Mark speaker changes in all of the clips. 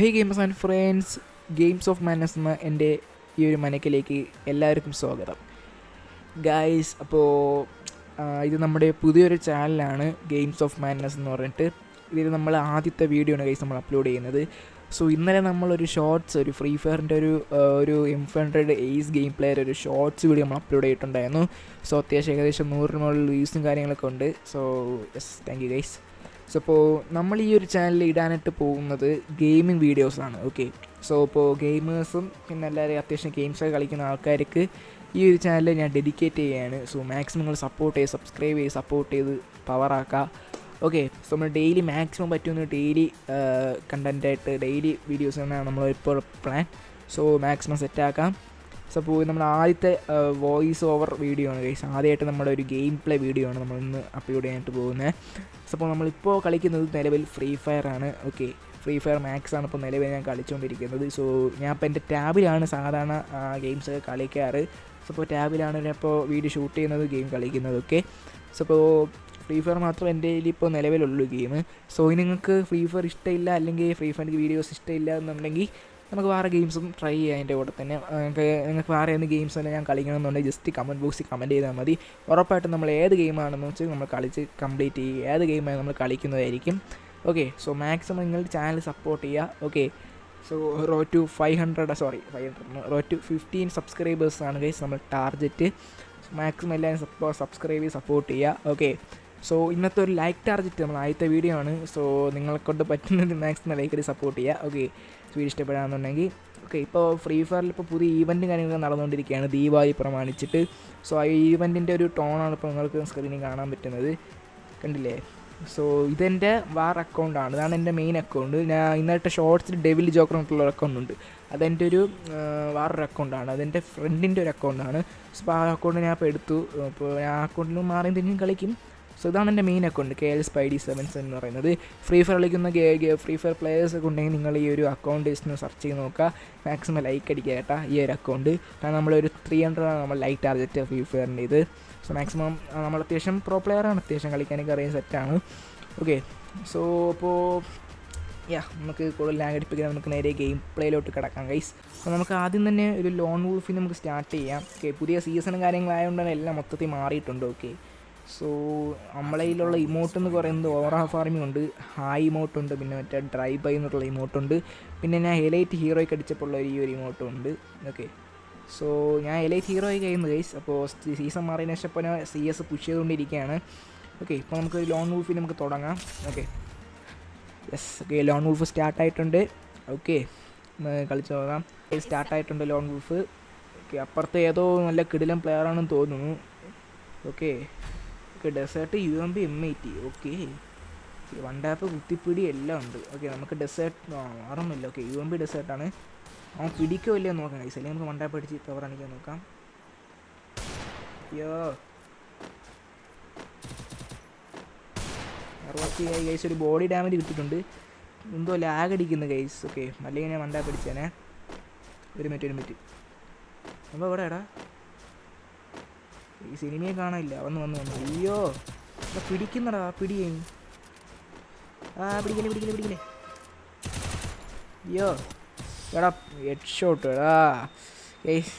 Speaker 1: Hey games and friends games of Manas എന്ന എന്റെ ഈ ഒരു മനക്കിലേക്ക് എല്ലാവർക്കും സ്വാഗതം. ഗായ്സ് അപ്പോൾ ഇത് നമ്മുടെ പുതിയൊരു ചാനലാണ് ഗെയിംസ് ഓഫ് മാനസ് എന്ന് പറഞ്ഞിട്ട്. ഇതിൽ നമ്മൾ ആദ്യത്തെ വീഡിയോ ആണ് ഗൈസ് നമ്മൾ അപ്ലോഡ് ചെയ്യുന്നത്. സോ ഇന്നലെ നമ്മളൊരു ഷോർട്സ് ഒരു ഫ്രീ ഫയറിന്റെ ഒരു ഒരു M hundred ace game player ഒരു ഷോർട്സ് വീഡിയോ നമ്മൾ അപ്ലോഡ് ചെയ്തിട്ടുണ്ടായിരുന്നു. സോ അത്യാവശ്യം ഏകദേശം നൂറിന് വ്യൂസും കാര്യങ്ങളൊക്കെ ഉണ്ട്. So yes thank you guys so ഇപ്പോൾ നമ്മൾ ഈ ഒരു ചാനലിൽ ഇടാനായിട്ട് പോകുന്നത് ഗെയിമിംഗ് വീഡിയോസാണ് ഓക്കെ സോ ഇപ്പോൾ ഗെയിമേഴ്സും പിന്നെ എല്ലാവരും അത്യാവശ്യം ഗെയിംസൊക്കെ കളിക്കുന്ന ആൾക്കാർക്ക് ഈ ഒരു ചാനൽ ഞാൻ ഡെഡിക്കേറ്റ് ചെയ്യുകയാണ് സോ മാക്സിമം നിങ്ങൾ സപ്പോർട്ട് ചെയ്ത് സബ്സ്ക്രൈബ് ചെയ്ത് സപ്പോർട്ട് ചെയ്ത് പവറാക്കുക ഓക്കെ സോ നമ്മൾ ഡെയിലി മാക്സിമം പറ്റുന്ന ഡെയിലി കണ്ടന്റായിട്ട് ഡെയിലി വീഡിയോസ് തന്നെയാണ് നമ്മൾ ഇപ്പോൾ പ്ലാൻ സോ മാക്സിമം സെറ്റാക്കാം സോ നമ്മൾ നമ്മുടെ ആദ്യത്തെ വോയിസ് ഓവർ വീഡിയോ ആണ് ഗൈസ് ആദ്യമായിട്ട് നമ്മുടെ ഒരു ഗെയിം പ്ലേ വീഡിയോ ആണ് നമ്മൾ ഇന്ന് അപ്ലോഡ് ചെയ്യാനായിട്ട് പോകുന്നത് സോ അപ്പോൾ നമ്മളിപ്പോൾ കളിക്കുന്നത് നിലവിൽ ഫ്രീ ഫയർ ആണ്. ഓക്കെ ഫ്രീ ഫയർ മാക്സ് ആണ് ഇപ്പോൾ നിലവിൽ ഞാൻ കളിച്ചുകൊണ്ടിരിക്കുന്നത് സോ ഞാൻ ഇപ്പോൾ എന്റെ ടാബിലാണ് സാധാരണ ഗെയിംസ് കളിക്കാറ്. സോ ഇപ്പോൾ ടാബിലാണ് ഇപ്പോൾ വീഡിയോ ഷൂട്ട് ചെയ്യുന്നത് ഗെയിം കളിക്കുന്നത്. ഓക്കെ സോ ഫ്രീ ഫയർ മാത്രം എന്റെ കയ്യിൽ ഇപ്പോൾ നിലവിലുള്ളൂ ഗെയിം സോ നിങ്ങൾക്ക് ഫ്രീ ഫയർ ഇഷ്ടമില്ല അല്ലെങ്കിൽ ഫ്രീ ഫയറിന്റെ വീഡിയോസ് ഇഷ്ടമില്ല എന്നുണ്ടെങ്കിൽ നമുക്ക് വേറെ ഗെയിംസും ട്രൈ ചെയ്യാം അതിന്റെ കൂടെ തന്നെ. നിങ്ങൾക്ക് നിങ്ങൾക്ക് വേറെ ഏത് ഗെയിംസ് തന്നെ ഞാൻ കളിക്കണമെന്നുണ്ടെങ്കിൽ ജസ്റ്റ് കമന്റ് ബോക്സിൽ കമന്റ് ചെയ്താൽ മതി. ഉറപ്പായിട്ടും നമ്മൾ ഏത് ഗെയിമാണെന്ന് വെച്ചാൽ നമ്മൾ കളിച്ച് കംപ്ലീറ്റ് ചെയ്യുക. ഏത് ഗെയിമാണ് നമ്മൾ കളിക്കുന്നതായിരിക്കും. ഓക്കെ സോ മാക്സിമം നിങ്ങൾ ചാനൽ സപ്പോർട്ട് ചെയ്യുക. Okay so road to five hundred sorry five hundred road to fifteen subscribers ആണ് ഗൈസ് നമ്മൾ ടാർഗറ്റ് മാക്സിമം എല്ലാവരും സപ്പോ സബ്സ്ക്രൈബ് ചെയ്ത് സപ്പോർട്ട് ചെയ്യുക. ഓക്കെ സോ ഇന്നത്തെ ഒരു ലൈക്ക് ടാർജറ്റ് നമ്മൾ ആദ്യത്തെ വീഡിയോ ആണ് സോ നിങ്ങളെക്കൊണ്ട് പറ്റുന്നത് മാക്സിമം ലൈക്ക് സപ്പോർട്ട് ചെയ്യുക. ഓക്കെ വീഡിയോ ഇഷ്ടപ്പെടാമെന്നുണ്ടെങ്കിൽ ഓക്കെ ഇപ്പോൾ ഫ്രീ ഫയറിൽ ഇപ്പോൾ പുതിയ ഈവന്റും കാര്യങ്ങളൊക്കെ നടന്നുകൊണ്ടിരിക്കുകയാണ്. ദീപാവലി പ്രമാണിച്ചിട്ട്. സോ ആ ഈവന്റിന്റെ ഒരു ടോണാണ് ഇപ്പോൾ നിങ്ങൾക്ക് സ്ക്രീനിൽ കാണാൻ പറ്റുന്നത്. കണ്ടില്ലേ? സോ ഇതെന്റെ വാർ അക്കൗണ്ടാണ് ഇതാണ് എന്റെ മെയിൻ അക്കൗണ്ട് ഞാൻ ഇന്നത്തെ ഷോർട്സിൽ ഡെവിൽ ജോക്കർ എന്നിട്ടുള്ള അക്കൗണ്ട് ഉണ്ട്. അതെന്റെ ഒരു വേറൊരു അക്കൗണ്ടാണ് അതെന്റെ ഫ്രണ്ടിന്റെ ഒരു അക്കൗണ്ടാണ് സോ ആ അക്കൗണ്ട് ഞാൻ ഇപ്പോൾ എടുത്തു. അപ്പോൾ ആ അക്കൗണ്ടിൽ മാറിയും തിരിഞ്ഞും കളിക്കും. സോ ഇതാണ് എന്റെ main account K L Spidey sevens എന്ന് പറയുന്നത്. ഫ്രീ ഫയർ കളിക്കുന്ന ഫ്രീ ഫയർ പ്ലേയേഴ്സ് ഒക്കെ ഉണ്ടെങ്കിൽ നിങ്ങൾ ഈ ഒരു അക്കൗണ്ട് ജസ്റ്റ് സെർച്ച് ചെയ്ത് നോക്കുക. മാക്സിമം ലൈക്ക് അടിക്കുക കേട്ടാ ഈ ഒരു അക്കൗണ്ട് കാരണം നമ്മളൊരു ത്രീ ഹൺഡ്രഡ് നമ്മൾ ലൈക്ക് ടാർഗറ്റ് ഫ്രീ ഫയറിന്റെ ഇത് സോ മാക്സിമം നമ്മൾ അത്യാവശ്യം പ്രോ പ്ലെയറാണ് അത്യാവശ്യം കളിക്കാനൊക്കെ അറിയാൻ സെറ്റാണ് ഓക്കെ സോ അപ്പോൾ യാ നമുക്ക് കൂടുതൽ ലാഗ് അടിപ്പിക്കാൻ നമുക്ക് നേരെ ഗെയിം പ്ലേയിലോട്ട് കിടക്കാം ഗൈസ് അപ്പോൾ നമുക്ക് ആദ്യം തന്നെ ഒരു ലോൺ വൂൾഫിൽ നമുക്ക് സ്റ്റാർട്ട് ചെയ്യാം. ഓക്കെ പുതിയ സീസണും കാര്യങ്ങളായതുകൊണ്ട് തന്നെ എല്ലാം മൊത്തത്തിൽ മാറിയിട്ടുണ്ട്. ഓക്കെ സോ നമ്മളെ കയ്യിലുള്ള ഇമോട്ട് എന്ന് പറയുന്നത് ഓറ ഫാർമിംഗ് ഉണ്ട് ഹാ ഇമോട്ട് ഉണ്ട് പിന്നെ മറ്റേ ഡ്രൈ ബൈ എന്നുള്ള ഇമോട്ട് ഉണ്ട്. പിന്നെ ഞാൻ എലൈറ്റ് ഹീറോയ്ക്ക് അടിച്ചപ്പോൾ ഉള്ള ഈ ഒരു ഇമോട്ടും ഉണ്ട്. ഓക്കെ സോ ഞാൻ എലൈറ്റ് ഹീറോയ്ക്ക് കഴിയുന്നു ഗൈസ് അപ്പോൾ സീസൺ മാറിയതിന് ശേഷം ഇപ്പോൾ ഞാൻ സി എസ് പുഷ് ചെയ്തുകൊണ്ടിരിക്കുകയാണ്. ഓക്കെ ഇപ്പോൾ നമുക്ക് ലോൺ വൂൾഫിൽ നമുക്ക് തുടങ്ങാം. Okay yes okay lone wolf സ്റ്റാർട്ടായിട്ടുണ്ട് okay കളിച്ച് നോക്കാം. സ്റ്റാർട്ടായിട്ടുണ്ട് ലോൺ വൂൾഫ് ഓക്കെ അപ്പുറത്ത് ഏതോ നല്ല കിടിലം player ആണെന്ന് തോന്നുന്നു. Okay okay desert U M B M I T okay one tap കുത്തിപ്പിടി എല്ലാം ഉണ്ട്. ഓക്കെ നമുക്ക് ഡെസേർട്ട് മാറുന്നില്ല ഓക്കെ യു എം ബി ഡെസേർട്ടാണ് അവൻ പിടിക്കോ ഇല്ലയോ നോക്കാം ഗൈസ് അല്ലെങ്കിൽ നമുക്ക് വൺ ടാപ്പ് അടിച്ച് കവർ അണിക്കാൻ നോക്കാം. അയ്യോ. ആയി ഗൈസ് ഒരു ബോഡി ഡാമേജ് കിട്ടിയിട്ടുണ്ട്. എന്തോ ലാഗ് അടിക്കുന്നു ഗൈസ് ഓക്കെ അല്ലെങ്കിൽ ഞാൻ വണ്ടാ പിടിച്ചേനെ ഒരു മിനിറ്റ് ഒരു മിനിറ്റ് അപ്പോൾ എവിടെ എടാ ഈ സിനിമയെ കാണാനില്ല. വന്ന് വന്ന് വന്ന്. അയ്യോ പിടിക്കുന്നടാ പിടിയേ. ആ പിടിക്കലേ പിടിക്കലേ പിടിക്കലേ അയ്യോ എടാ ഹെഡ് ഷോട്ട് എടാ. ഗൈസ്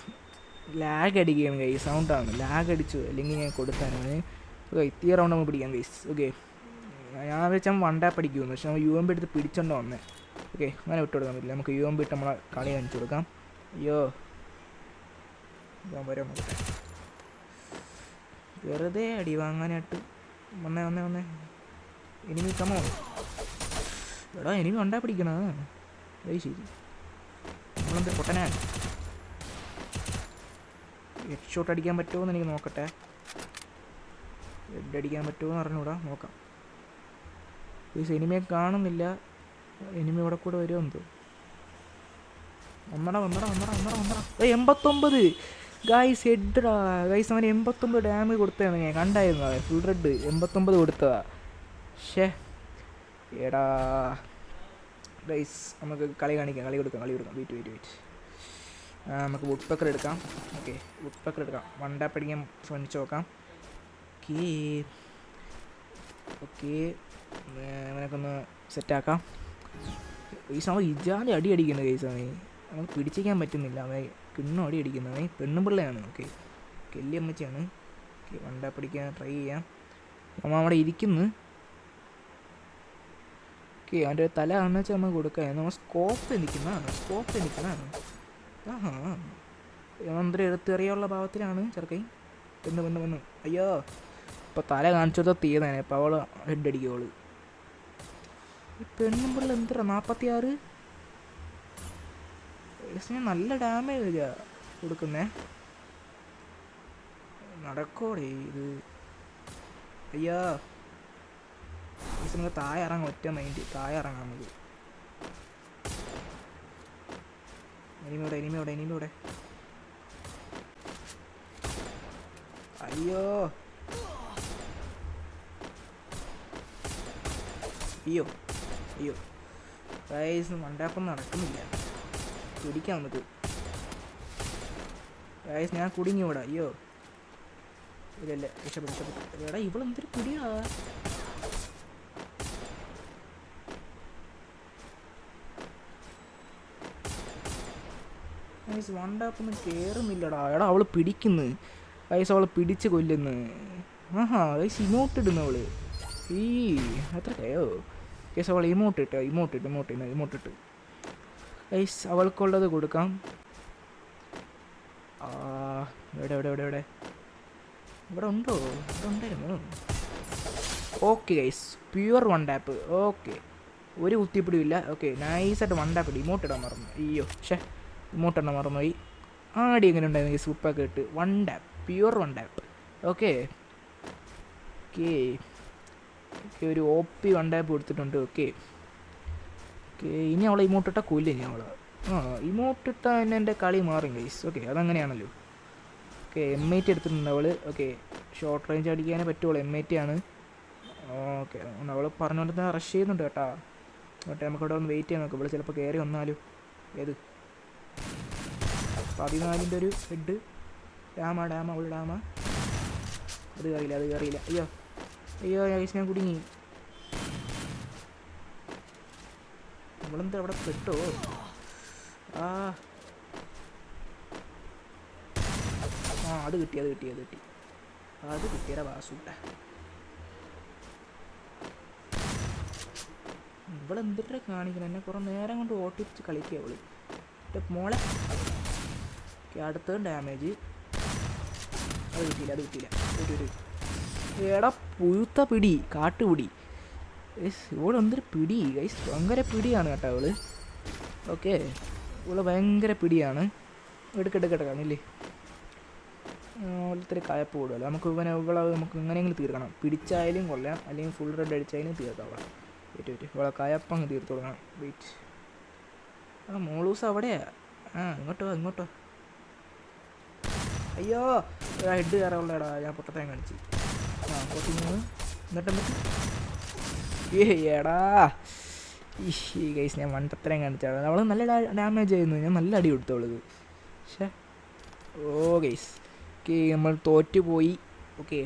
Speaker 1: ലാഗ് അടിക്കുകയാണ് ഗൈസ് സൗണ്ടാണ് ലാഗ് അടിച്ചു. അല്ലെങ്കിൽ ഞാൻ കൊടുത്താണ് ഓക്കെ ഈ റൗണ്ട് നമുക്ക് പിടിക്കാം ഗൈസ് ഓക്കെ ഞാൻ വെച്ചാൽ വൺ ടാപ്പ് അടിക്കുമെന്ന്. പക്ഷെ നമ്മൾ യു എം ബി എടുത്ത് പിടിച്ചോണ്ടോ വന്നേ. ഓക്കെ അങ്ങനെ വിട്ടു കൊടുക്കാൻ പറ്റില്ല. നമുക്ക് യു എം ബി ഇട്ട് നമ്മളെ കളി കാണിച്ചു കൊടുക്കാം. അയ്യോ. വരാൻ വെറുതെ അടി വാങ്ങാനായിട്ട്. വന്നേ വന്നേ വന്നേ. എനിമി കമോ എടാ എനിമി ഉണ്ടാ പിടിക്കണത് അത് ശരി. നമ്മളെന്ത് പൊട്ടനാ? ഹെഡ് ഷോട്ട് അടിക്കാൻ പറ്റുമോ എന്ന് എനിക്ക് നോക്കട്ടെ. ഹെഡ് അടിക്കാൻ പറ്റുമോ എന്ന് അറിഞ്ഞൂടാ നോക്കാം. ഈ സിനിമയെ കാണുന്നില്ല. എനിമി ഇവിടെ കൂടെ വരുമോ എന്തോ? ഒന്നട ഒന്നട ഒന്നട ഒന്നട ഒന്നട എൺപത്തൊമ്പത്. ഗൈസ് ഹെഡ്ഡാ ഗൈസ് അവന് എൺപത്തൊമ്പത് ഡാമേജ് കൊടുത്തതാണ് ഞാൻ കണ്ടായിരുന്നു? ഫുൾ റെഡ് എൺപത്തൊമ്പത് കൊടുത്തതാ. ഷേ എടാ. ഗൈസ് നമുക്ക് കളി കാണിക്കാം. കളി കൊടുക്കാം കളി കൊടുക്കാം. വെയിറ്റ് വെയിറ്റ് വെയിറ്റ് നമുക്ക് വുഡ് പക്കർ എടുക്കാം. ഓക്കെ വുഡ് പക്കർ എടുക്കാം. വൺ ടാപ്പ് അടിക്കാൻ ശ്രമിച്ച് നോക്കാം. ഓക്കേ ഓക്കെ അങ്ങനെയൊക്കെ ഒന്ന് സെറ്റാക്കാം ഈ സമയം ഇജാതി അടി അടിക്കുന്നത് ഗൈസ് അവൻ പിടിച്ചിരിക്കാൻ പറ്റുന്നില്ല. അവൻ കിണ്ണോടി അടി അടിക്കുന്നത് പെണ്ണും പിള്ളയാണ്. ഓക്കെ. കെല്ലി അമ്മച്ചിയാണ്. ഓക്കെ വണ്ട പിടിക്കാൻ ട്രൈ ചെയ്യാം. നമ്മൾ അവിടെ ഇരിക്കുന്നു. ഓക്കെ അവന്റെ തല ആണെന്ന് വെച്ചാൽ നമ്മൾ കൊടുക്കുക നമ്മൾ സ്കോപ്പ് നിൽക്കുന്നതാണ് സ്കോപ്പ് നിൽക്കുന്നതാണ് ആഹാ. മന്ത്രി എടുത്തെറിയാനുള്ള ഭാവത്തിലാണ് ചെറുക്കൈ പെണ്ണു പെണ്ണു പെണ്ണു അയ്യോ. ഇപ്പോൾ തല കാണിച്ചതോ തീയതാണ് ഇപ്പോൾ അവൾ ഹെഡ് അടിക്കുവോൾ ഈ പെണ്ണും പിള്ള എന്തിനാ നല്ല ഡാമേജ് വരിക കൊടുക്കുന്നേ. നടക്കോടെ ഇത്. അയ്യാ. താഴെ ഇറങ്ങാം ഒറ്റ മൈൻഡ് താഴെ ഇറങ്ങാം നമുക്ക് എനിമിയോടെ എനിമിയോടെ എനിമിയോടെ അയ്യോ. അയ്യോ. അയ്യോ. ഗൈസ് മണ്ടാപ്പം നടക്കുന്നില്ല. പിടിക്കാം നമുക്ക് ഗൈസ് ഞാൻ കുടുങ്ങി ഇവിടെ അയ്യോ. ഇല്ലല്ലേ രക്ഷപ്പെട്ടു രക്ഷപ്പെട്ടു എടാ ഇവളെന്തൊരു പിടിയാ. ഗൈസ് വണ്ടാപ്പൊന്നും കേറുന്നില്ലടാ. എടാ അവൾ പിടിക്കുന്നു. ഗൈസ് അവൾ പിടിച്ച് കൊല്ലുന്നു. ആഹാ ഗൈസ് ഇമോട്ട് ഇടുന്നു അവൾ. ഈ അത്രയോ ഗൈസ് അവൾ ഇമോട്ട് ഇട്ടോ? ഇമോട്ട് ഇട്ട്. ഗൈസ് അവൾക്കുള്ളത് കൊടുക്കാം. ഇവിടെ ഇവിടെ എവിടെ ഇവിടെ ഉണ്ടോ? ഇവിടെ ഉണ്ടായിരുന്നു okay guys pure one tap okay ഒരു കുത്തിപ്പിടിയില്ല ഓക്കെ നൈസായിട്ട് വൺ ടാപ്പ് ഇമോട്ട് ഇടാൻ മറന്നു. അയ്യോ ഷേ ഇമോട്ട് ഇടാൻ മറന്നുപോയി. ആടി എങ്ങനെ ഉണ്ടായിരുന്നു ഗൈസ് ഉപ്പൊക്കെ ഇട്ട്. One tap pure one tap okay okay ഒരു ഒ പി വൺ ടാപ്പ് കൊടുത്തിട്ടുണ്ട്. ഓക്കെ ഓക്കെ ഇനി അവളെ ഇമോട്ട് ഇട്ടാൽ കൊല്ലും ഇനി അവളെ. ആ ഇമോട്ട് ഇട്ടാൽ തന്നെ എന്റെ കളി മാറും ഗൈസ് ഓക്കെ അതങ്ങനെയാണല്ലോ. ഓക്കെ എം ഐ ടി എടുത്തിട്ടുണ്ട് അവൾ ഓക്കെ ഷോർട്ട് റേഞ്ച് അടിക്കാനേ പറ്റുള്ളൂ എം ഐ ടി ആണ്. ഓക്കെ അവൾ പറഞ്ഞുകൊണ്ട് തന്നെ റഷ് ചെയ്യുന്നുണ്ട് കേട്ടാ. ഓട്ടെ നമുക്ക് അവിടെ ഒന്ന് വെയിറ്റ് ചെയ്യാൻ നോക്കാം. ഇവിടെ ചിലപ്പോൾ കയറി വന്നാലും. ഏത്? പതിനാലിന്റെ ഒരു ഹെഡ് ഡാമ ഡാമ അവൾ ഡാമ. അത് കയറിയില്ല അത് കയറിയില്ല അയ്യോ അയ്യോ ഗൈസ് ഞാൻ കുടുങ്ങി. നമ്മളെന്താ അവിടെ പെട്ടോ? ആ. ആ അത് കിട്ടി അത് കിട്ടി അത് കിട്ടി. അത് കിട്ടിയ വാസൂട്ട ഇവളെന്തിട്ടാ കാണിക്കണം? എന്നെ കുറേ നേരം കൊണ്ട് ഓട്ടിച്ച് കളിക്കുക അവൾ മോളെ. അടുത്ത ഡാമേജ് അത് കിട്ടിയില്ല അത് കിട്ടിയില്ല. എടാ പുഴുത്ത പിടി കാട്ടുപിടി. ഇവിടെ എന്തൊരു പിടി? ഗൈസ് ഭയങ്കര പിടിയാണ് കേട്ടോ അവൾ. ഓക്കെ ഇവൾ ഭയങ്കര പിടിയാണ്. എടുക്കെടുക്കട്ടെ കാണില്ലേ? ഓരോരുത്തർ കയപ്പ് കൂടുമല്ലോ നമുക്ക് ഇവനെ ഇവളെ നമുക്ക് എങ്ങനെയെങ്കിലും തീർക്കണം. പിടിച്ചായാലും കൊള്ളാം. അല്ലെങ്കിൽ ഫുൾ റെഡ് അടിച്ചായാലും തീർക്കാം അവളെ വെയിറ്റ് വെയിറ്റ് ഇവളെ കയപ്പങ്ങ് തീർത്ത് കൊടുക്കണം. വെയിറ്റ് ആ മോളൂസ് അവിടെയാ? ആ ഇങ്ങോട്ടോ ഇങ്ങോട്ടോ. അയ്യോ ഹെഡ് കയറാനുള്ളടാ ഞാൻ പൊട്ടത്തേം കാണിച്ച്. ആ പൊട്ടി എന്നിട്ട് എന്നിട്ട് ഏ എടാ ഈ ഗൈസ് ഞാൻ മണ്ടത്തരം കാണിച്ചാണ് അവൾ നല്ല ഡാമേജ് ആയിരുന്നു. ഞാൻ നല്ല അടി കൊടുത്തോളത് പക്ഷേ ഓ ഗൈസ് ഓക്കെ നമ്മൾ തോറ്റു പോയി ഓക്കെ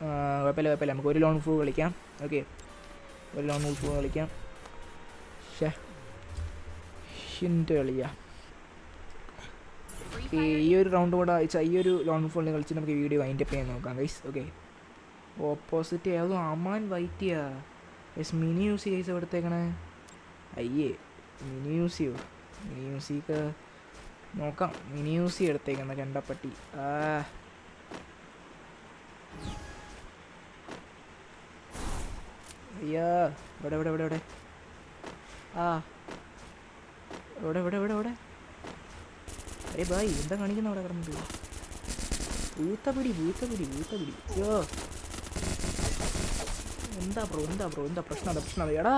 Speaker 1: കുഴപ്പമില്ല കുഴപ്പമില്ല. നമുക്ക് ഒരു ലോൺ ഫുൾ കളിക്കാം. ഓക്കെ ഒരു ലോൺ ഫുൾ കളിക്കാം. ഷേ ഹിന്റ് കളിയാ. ഈ ഒരു റൗണ്ട് കൂടെ അയച്ചാൽ ഈ ഒരു ലോൺ ഫോണിൽ കളിച്ച് നമുക്ക് വീഡിയോ വൈൻഡപ്പ് ചെയ്യാൻ നോക്കാം ഗൈസ് ഓക്കെ ഓപ്പോസിറ്റ് ഏതോ അമാൻ വൈറ്റിയാ. യെസ് മിനി യൂസ് ഐസ് എവിടത്തേക്കണേ അയ്യേ മിനി യൂസ് ചെയ്യോ മിനി യൂസിക്ക് നോക്കാം മിനി യൂസി എടുത്തേക്കുന്ന ചെണ്ടപ്പട്ടി ആ അയ്യാ ഇവിടെ ഇവിടെ ഇവിടെ ആ ഇവിടെ ഇവിടെ ഇവിടെ ഇവിടെ അരേ ബായ് എന്താ കാണിക്കുന്ന അവിടെ കിടന്നത് പൂത്ത പിടി പൂത്ത പിടി പൂത്ത പിടി അയ്യോ എന്താ ബ്രോ എന്താ ബ്രോ എന്താ പ്രശ്നം എന്താ പ്രശ്നം? എടാ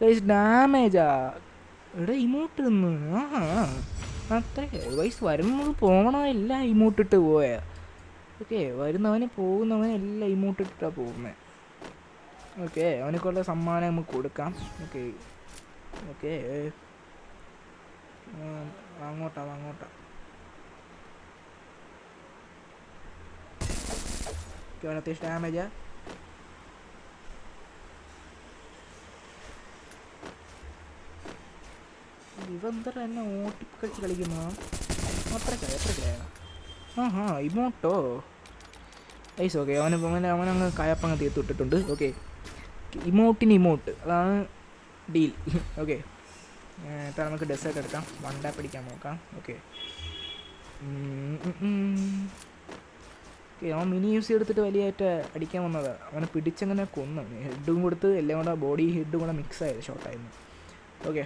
Speaker 1: കൈസ് ഡാമേജാ എടാ ഇമോട്ട് നിന്ന് അത്രേ. വൈസ് വരുന്നത് പോകണ എല്ലാം ഇമോട്ടിട്ട് പോയ. ഓക്കെ വരുന്നവന് പോകുന്നവന് എല്ലാം ഇമോട്ടിട്ടാണ് പോകുന്നത് ഓക്കെ അവനക്കുള്ള സമ്മാനം നമുക്ക് കൊടുക്കാം. ഓക്കെ. ഓക്കെ. അങ്ങോട്ടാ അങ്ങോട്ടാ. ഓക്കെ അവനത്യാവശ്യം ഡാമേജാ ഇവ എന്താ എന്നെ ഓട്ടിക്കളിച്ച് കളിക്കുന്ന. എത്ര അത്രക്കായ ആ ഹാ ഇമോട്ടോ? Ice okay. അവന് അവൻ അവനങ്ങ് കായപ്പങ്ങ് തീർത്ത് വിട്ടിട്ടുണ്ട് ഓക്കെ. ഇമോട്ടിന് ഇമോട്ട്. അതാണ് ഡീൽ. ഓക്കെ. ഇപ്പം നമുക്ക് ഡെസേർട്ട് എടുക്കാം. വണ്ട പിടിക്കാൻ നോക്കാം. ഓക്കെ. ഓക്കെ അവൻ മിനി യൂസ് എടുത്തിട്ട് വലിയായിട്ട് അടിക്കാൻ വന്നതാണ് അവനെ പിടിച്ചങ്ങനെ കൊന്നു. ഹെഡും കൊടുത്ത് എല്ലാം കൂടെ ബോഡി ഹെഡും കൂടെ മിക്സ് ആയത് ഷോട്ടായിരുന്നു. ഓക്കെ.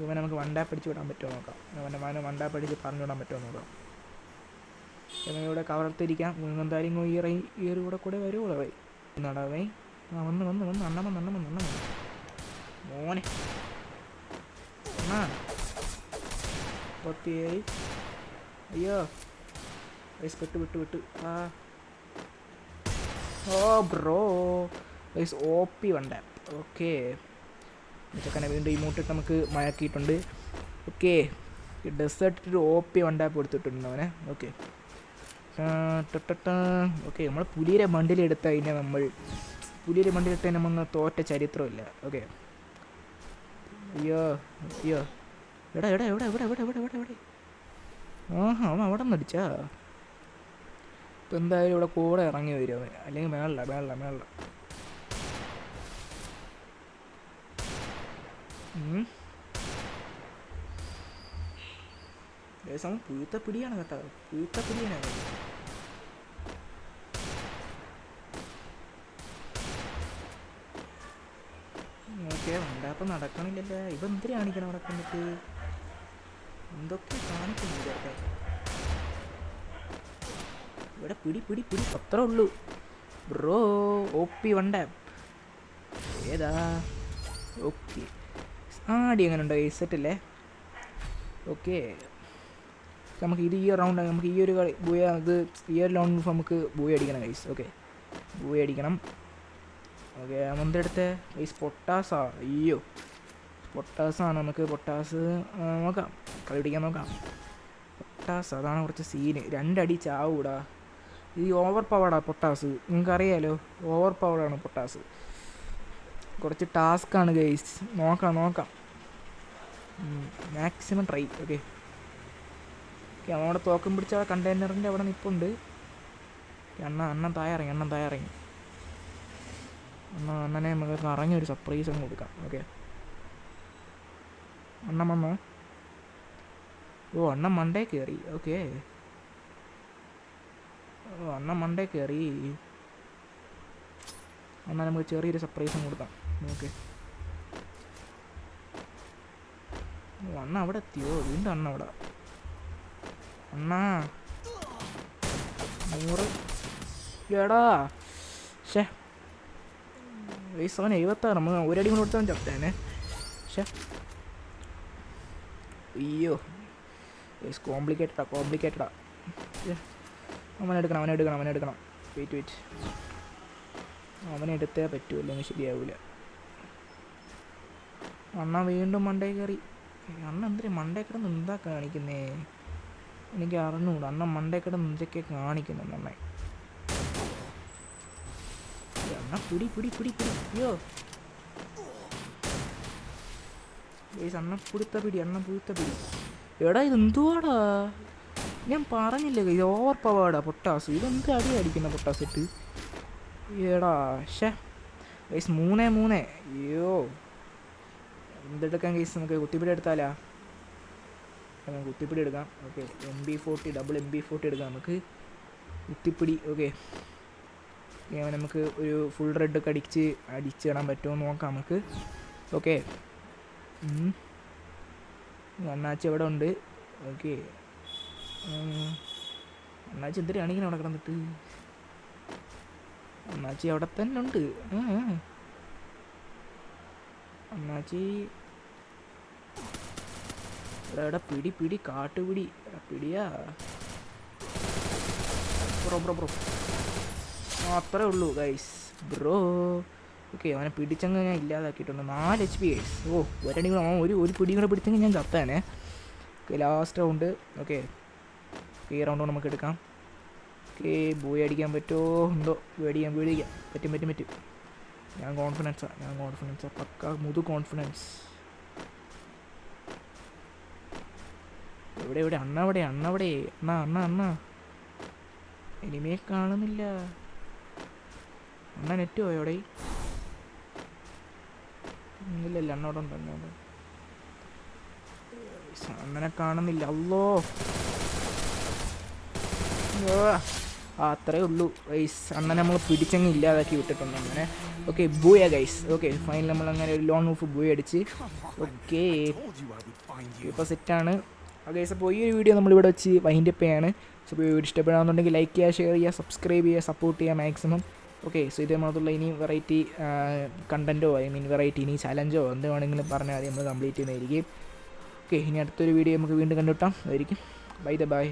Speaker 1: ഇവനെ നമുക്ക് വണ്ടാ പിടിച്ച് വിടാൻ പറ്റുമോ നോക്കാം. അവന്റെ മകനെ വണ്ടാ പിടിച്ച് പറഞ്ഞു വിടാൻ പറ്റുമോ നോക്കാം. ഇവിടെ കവർത്തിരിക്കാം. എന്തായാലും ഈ റൈ ഈ ഒരു കൂടെ കൂടെ വരുമോ വൈ നടവേ ആ വന്ന് വന്ന് വന്ന് അണ്ണ വന്ന് അണ്ണ വന്ന് അണ്ണ വന്ന് മോനെ. അണ്ണാ. പത്തിയായി അയ്യോ. വയസ്സ് പെട്ട് വിട്ട് വിട്ട് ആ. ഓ ബ്രോ. വയസ്സ് ഓ പി വണ്ട ഓക്കെ. ചെക്കനെ വീണ്ടും ഇമോട്ടിട്ട് നമുക്ക് മയക്കിയിട്ടുണ്ട്. ഓക്കെ ഡെസേർട്ട് ഒരു ഒ പി വണ്ടാപ്പ് കൊടുത്തിട്ടുണ്ട് അവനെ. ഓക്കെ ഓക്കെ നമ്മൾ പുലിയുടെ മണ്ടിൽ എടുത്ത കഴിഞ്ഞാൽ നമ്മൾ. പുലിയുടെ മണ്ടിൽ എടുത്ത നമ്മൾ തോറ്റ ചരിത്രമില്ല. ഓക്കെ അയ്യോ അയ്യോ. എടാ എടാ എവിടെ എവിടെ എവിടെ എവിടെ എവിടെ എവിടെ? ആഹാ അവൻ അവിടെ നിന്ന് അടിച്ചാ ഇപ്പം എന്തായാലും ഇവിടെ കൂടെ ഇറങ്ങി വരും അവൻ. അല്ലെങ്കിൽ മേളില മേളില മേളില. അവൻ പുഴുത്ത പിടിയാണ് കേട്ടോ. പുഴുത്ത പിടിയാണ്. ഓക്കെ ഉണ്ടാപ്പം നടക്കണില്ലല്ലോ. ഇവ എന്തിനു കാണിക്കണം അവിടെ കണ്ടിട്ട്? എന്തൊക്കെ കാണിക്കുന്നില്ല ഇവിടെ പിടി പിടി പിടി. അത്രേ ഉള്ളൂ. ബ്രോ ഒ പി വണ്ട. ഏതാ? ഓക്കെ ആടി എങ്ങനെ ഉണ്ടോ ഈ സെറ്റല്ലേ ഓക്കെ നമുക്ക് ഇത് ഈ റൗണ്ട് നമുക്ക് ഈ ഒരു കളി ബൂയ ഇത് ഈ ഒരു റൗണ്ട് നമുക്ക് ബൂയ അടിക്കണം ഗൈസ് ഓക്കെ ബൂയ അടിക്കണം. ഓക്കെ നമ്മുടെ അടുത്ത് ഈ പൊട്ടാസാ അയ്യോ. പൊട്ടാസാണ് നമുക്ക് പൊട്ടാസ് നോക്കാം. കളി പിടിക്കാൻ നോക്കാം. പൊട്ടാസ് അതാണ് കുറച്ച് സീന് രണ്ടടി ചാവൂടാ. ഈ ഓവർ പവർഡാ പൊട്ടാസ്. നിങ്ങൾക്ക് നിങ്ങൾക്കറിയാലോ? ഓവർ പവർഡാണ് പൊട്ടാസ്. കുറച്ച് ടാസ്ക്കാണ് ഗൈസ് നോക്കാം നോക്കാം. മാക്സിമം ട്രൈ ഓക്കെ ഓക്കെ അവിടെ തോക്കം പിടിച്ച കണ്ടെയ്നറിന്റെ അവിടെ നിൽപ്പുണ്ട് അണ്ണ അണ്ണൻ തായറങ്ങി അണ്ണൻ തായറങ്ങി അണ്ണ അണ്ണനെ നമുക്ക് ഇറങ്ങി ഒരു സർപ്രൈസ് അങ്ങ് കൊടുക്കാം ഓക്കെ അണ്ണൻ വന്നോ? ഓ അണ്ണൻ മണ്ടേ കയറി ഓക്കെ ഓ അണ്ണൻ മണ്ടേ കയറി എന്നാൽ നമുക്ക് ചെറിയൊരു സർപ്രൈസും കൊടുക്കാം. ഓക്കെ അണ്ണ അവിടെ എത്തിയോ? വീണ്ടും അണ്ണ അവിടെ. അണ്ണാ. നൂറ്. എടാ. ഷേ വയസ്സ് അവൻ എഴുപത്താറ്. നമ്മൾ ഒരടി കൊണ്ട് കൊടുത്തവൻ ചത്തേനെ ഷേ അയ്യോ. വയസ്സ് കോംപ്ലിക്കേറ്റഡാ കോംപ്ലിക്കേറ്റഡാ അവനെ എടുക്കണം അവനെ എടുക്കണം അവനെ എടുക്കണം. വെയിറ്റ് വെയിറ്റ് അവനെ എടുത്തേ പറ്റൂ അല്ലെങ്കിൽ ശരിയാവില്ല അണ്ണ വീണ്ടും മണ്ടേ കയറി. അണ്ണ എന്തിനാ മണ്ടേ കിടന്ന് എന്താ കാണിക്കുന്നേ? എനിക്ക് അറിഞ്ഞുകൂടാ അണ്ണ മണ്ടേ കിടന്ന് എന്തൊക്കെ കാണിക്കുന്നു നന്നായി അണ്ണ പിടി പിടി പിടി പിടി. അയ്യോ. അണ്ണ പുടുത്ത പിടി അണ്ണ പുടുത്ത പിടി. എടാ ഇത് എന്തുവാടാ ഞാൻ പറഞ്ഞില്ലേ ഇത് ഓവർ പവേർഡാ പൊട്ടാസ്. ഇതെന്ത് അടി അടിക്കുന്ന പൊട്ടാസ് ഇട്ട് എടാ ഷേ വയസ് മൂന്നേ മൂന്നേ. അയ്യോ. എന്തെടുക്കാൻ കേസ് നമുക്ക്? കുത്തിപ്പിടി എടുത്താലാ? കുത്തിപ്പിടി എടുക്കാം. Okay M B forty double M B forty എടുക്കാം നമുക്ക്. കുത്തിപ്പിടി ഓക്കെ. നമുക്ക് ഒരു ഫുൾ റെഡ് ഒക്കെ അടിച്ച് അടിച്ചിടാൻ പറ്റുമോ എന്ന് നോക്കാം നമുക്ക്. ഓക്കെ. അണ്ണാച്ചി എവിടെ ഉണ്ട്. ഓക്കെ. അണ്ണാച്ചി എന്തിനാണ് ഇങ്ങനെ അവിടെ കിടന്നിട്ട് അണ്ണാച്ചി അവിടെ തന്നെ ഉണ്ട്. എവിടെ എടാ പിടി പിടി കാട്ടുപിടി എടാ പിടിയാ. Bro bro bro. അത്രേ ഉള്ളൂ ഗൈസ് ബ്രോ. ഓക്കെ അവനെ പിടിച്ചങ്ങ് ഞാൻ ഇല്ലാതാക്കിയിട്ടുണ്ട്. നാല് എച്ച് പി ഗൈസ് ഓ ഒരടി കൂടെ ഒരു ഒരു പിടി കൂടെ പിടിച്ചെങ്കിൽ ഞാൻ ചത്താനേ ഓക്കെ ലാസ്റ്റ് റൗണ്ട് ഓക്കെ. ഈ റൗണ്ട് നമുക്ക് എടുക്കാം. ഓക്കെ ബോയ് അടിക്കാൻ പറ്റുമോ? ഉണ്ടോ? ബോയ് അടിക്കാൻ പേടിക്കാം പറ്റും പറ്റും പറ്റും. ഞാൻ കോൺഫിഡൻസാണ് ഞാൻ കോൺഫിഡൻസാണ് പക്ക മുതു കോൺഫിഡൻസ് എവിടെ എവിടെ? അണ്ണ അവിടെ അണ്ണ അവിടെ. അണ്ണ അണ്ണ അണ്ണ. എനിമയെ കാണുന്നില്ല. അണ്ണ നെറ്റ് പോയോ എവിടെ? ഇല്ല അണ്ണ അവിടെ ഉണ്ട് അണ്ണ അങ്ങനെ കാണുന്നില്ല. അല്ലോ അത്രേ ഉള്ളൂ ഗൈസ് അന്ന് നമ്മൾ പിടിച്ചങ്ങ് ഇല്ലാതാക്കി വിട്ടിട്ടുണ്ട് അങ്ങനെ. Okay booyah guys okay final നമ്മൾ അങ്ങനെ ഒരു ലോൺ ഓഫ് ബൂയ അടിച്ച്. ഓക്കെ ഇപ്പോൾ സെറ്റാണ് ഗൈസ് അപ്പോൾ ഈ ഒരു വീഡിയോ നമ്മളിവിടെ വെച്ച് വൈൻഡ് അപ്പ് ചെയ്യാണ്. സോ ഇപ്പോൾ വീഡിയോ ഇഷ്ടപ്പെടാമെന്നുണ്ടെങ്കിൽ ലൈക്ക് ചെയ്യുക ഷെയർ ചെയ്യുക സബ്സ്ക്രൈബ് ചെയ്യുക സപ്പോർട്ട് ചെയ്യുക മാക്സിമം ഓക്കെ സോ ഇതേ മാത്രമുള്ള ഇനി വെറൈറ്റി കണ്ടന്റോ ഐ മീൻ വെറൈറ്റി ഇനി ചലഞ്ചോ എന്ത് വേണമെങ്കിലും പറഞ്ഞാൽ മതി നമ്മൾ കംപ്ലീറ്റ് ചെയ്യുന്നതായിരിക്കും. ഓക്കെ ഇനി അടുത്തൊരു വീഡിയോ നമുക്ക് വീണ്ടും കണ്ടുവിട്ടാം അതായിരിക്കും. By the by